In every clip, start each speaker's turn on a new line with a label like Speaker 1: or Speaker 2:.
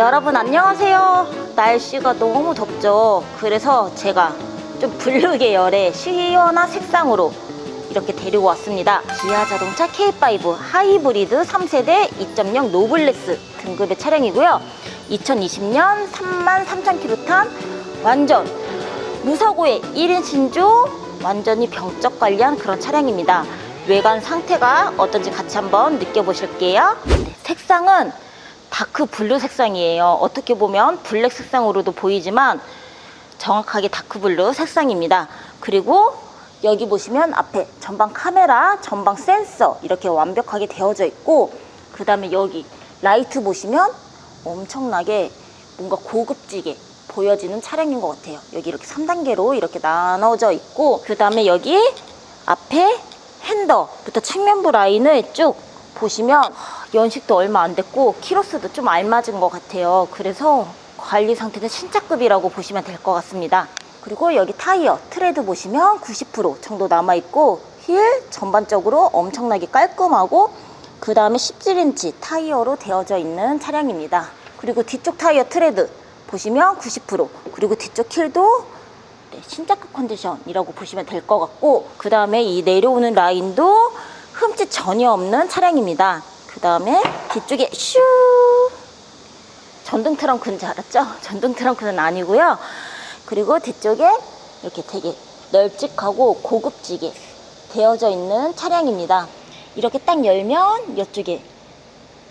Speaker 1: 여러분 안녕하세요. 날씨가 너무 덥죠. 그래서 제가 좀 블루 계열의 시원한 색상으로 이렇게 데리고 왔습니다. 기아 자동차 K5 하이브리드 3세대 2.0 노블레스 등급의 차량이고요. 2020년 3만 3천 킬로 탄 완전 무사고의 1인 신조 완전히 병적 관리한 그런 차량입니다. 외관 상태가 어떤지 같이 한번 느껴보실게요. 네, 색상은 다크 블루 색상이에요. 어떻게 보면 블랙 색상으로도 보이지만 정확하게 다크 블루 색상입니다. 그리고 여기 보시면 앞에 전방 카메라, 전방 센서 이렇게 완벽하게 되어져 있고 그 다음에 여기 라이트 보시면 엄청나게 뭔가 고급지게 보여지는 차량인 것 같아요. 여기 이렇게 3단계로 이렇게 나눠져 있고 그 다음에 여기 앞에 핸더부터 측면부 라인을 쭉 보시면 연식도 얼마 안 됐고 키로수도 좀 알맞은 것 같아요. 그래서 관리 상태는 신차급이라고 보시면 될 것 같습니다. 그리고 여기 타이어 트레드 보시면 90% 정도 남아 있고 휠 전반적으로 엄청나게 깔끔하고 그 다음에 17인치 타이어로 되어져 있는 차량입니다. 그리고 뒤쪽 타이어 트레드 보시면 90% 그리고 뒤쪽 힐도 네, 신작급 컨디션이라고 보시면 될 것 같고 그 다음에 이 내려오는 라인도 흠집 전혀 없는 차량입니다. 그 다음에 뒤쪽에 슈 전동 트렁크인 줄 알았죠? 전동 트렁크는 아니고요. 그리고 뒤쪽에 이렇게 되게 널찍하고 고급지게 되어져 있는 차량입니다. 이렇게 딱 열면 이쪽에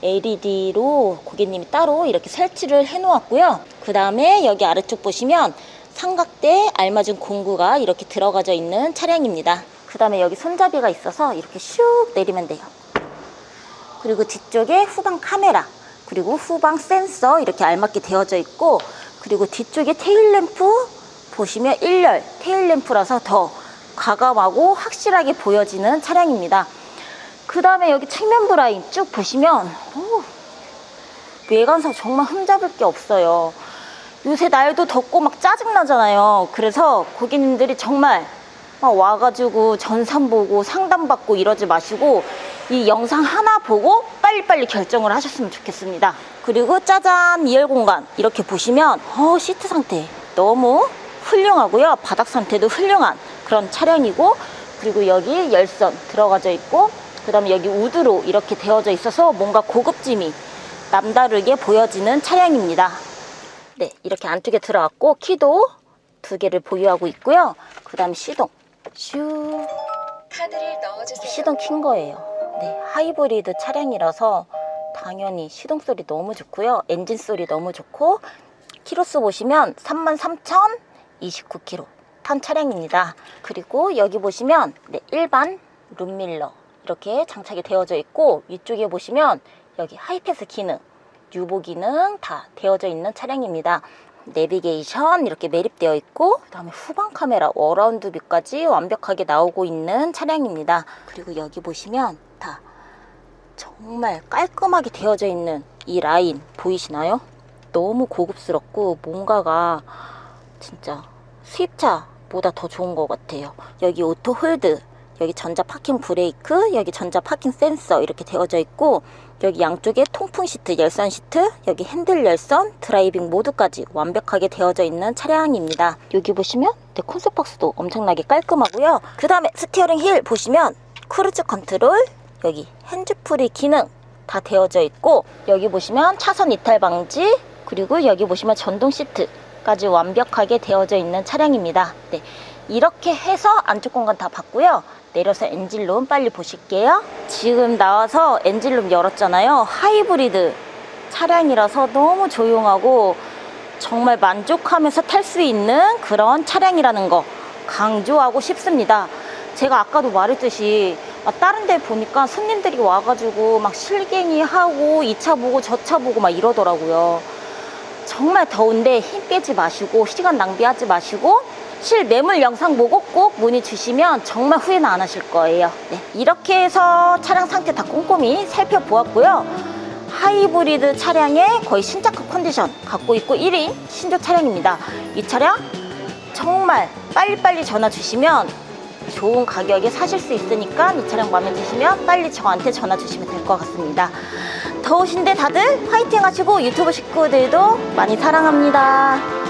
Speaker 1: LED로 고객님이 따로 이렇게 설치를 해 놓았고요. 그 다음에 여기 아래쪽 보시면 삼각대 알맞은 공구가 이렇게 들어가져 있는 차량입니다. 그 다음에 여기 손잡이가 있어서 이렇게 슉 내리면 돼요. 그리고 뒤쪽에 후방 카메라, 그리고 후방 센서 이렇게 알맞게 되어져 있고, 그리고 뒤쪽에 테일램프 보시면 1열 테일램프라서 더 과감하고 확실하게 보여지는 차량입니다. 그 다음에 여기 측면부 라인 쭉 보시면, 오, 외관상 정말 흠잡을 게 없어요. 요새 날도 덥고 막 짜증나잖아요. 그래서 고객님들이 정말 막 와가지고 전산 보고 상담받고 이러지 마시고 이 영상 하나 보고 빨리빨리 결정을 하셨으면 좋겠습니다. 그리고 짜잔 2열 공간 이렇게 보시면 어 시트 상태 너무 훌륭하고요. 바닥 상태도 훌륭한 그런 차량이고 그리고 여기 열선 들어가져 있고 그 다음에 여기 우드로 이렇게 되어져 있어서 뭔가 고급짐이 남다르게 보여지는 차량입니다. 네, 이렇게 안쪽에 들어갔고 키도 두 개를 보유하고 있고요. 그 다음에 시동 슈
Speaker 2: 카드를 넣어주세요.
Speaker 1: 시동 킨 거예요. 네, 하이브리드 차량이라서 당연히 시동 소리 너무 좋고요. 엔진 소리 너무 좋고 키로수 보시면 33,029km 탄 차량입니다. 그리고 여기 보시면 네, 일반 룸밀러 이렇게 장착이 되어져 있고 위쪽에 보시면 여기 하이패스 기능, 유보 기능 다 되어져 있는 차량입니다. 내비게이션 이렇게 매립되어 있고 그다음에 후방 카메라 어라운드 뷰까지 완벽하게 나오고 있는 차량입니다. 그리고 여기 보시면 다 정말 깔끔하게 되어져 있는 이 라인 보이시나요? 너무 고급스럽고 뭔가가 진짜 수입차보다 더 좋은 것 같아요. 여기 오토 홀드, 여기 전자 파킹 브레이크, 여기 전자 파킹 센서 이렇게 되어져 있고 여기 양쪽에 통풍 시트, 열선 시트, 여기 핸들 열선, 드라이빙 모드까지 완벽하게 되어져 있는 차량입니다. 여기 보시면 네, 콘솔 박스도 엄청나게 깔끔하고요. 그 다음에 스티어링 힐 보시면 크루즈 컨트롤, 여기 핸즈프리 기능 다 되어져 있고 여기 보시면 차선 이탈 방지 그리고 여기 보시면 전동 시트까지 완벽하게 되어져 있는 차량입니다. 네, 이렇게 해서 안쪽 공간 다 봤고요. 내려서 엔진룸 빨리 보실게요. 지금 나와서 엔진룸 열었잖아요. 하이브리드 차량이라서 너무 조용하고 정말 만족하면서 탈 수 있는 그런 차량이라는 거 강조하고 싶습니다. 제가 아까도 말했듯이 아, 다른 데 보니까 손님들이 와가지고 막 실갱이 하고 이 차 보고 저 차 보고 막 이러더라고요. 정말 더운데 힘 빼지 마시고 시간 낭비하지 마시고 실 매물 영상 보고 꼭 문의 주시면 정말 후회는 안 하실 거예요. 네, 이렇게 해서 차량 상태 다 꼼꼼히 살펴보았고요. 하이브리드 차량의 거의 신작급 컨디션 갖고 있고 1인 신조 차량입니다. 이 차량 정말 빨리빨리 전화 주시면 좋은 가격에 사실 수 있으니까 이 차량 마음에 드시면 빨리 저한테 전화 주시면 될 것 같습니다. 더우신데 다들 화이팅 하시고 유튜브 식구들도 많이 사랑합니다.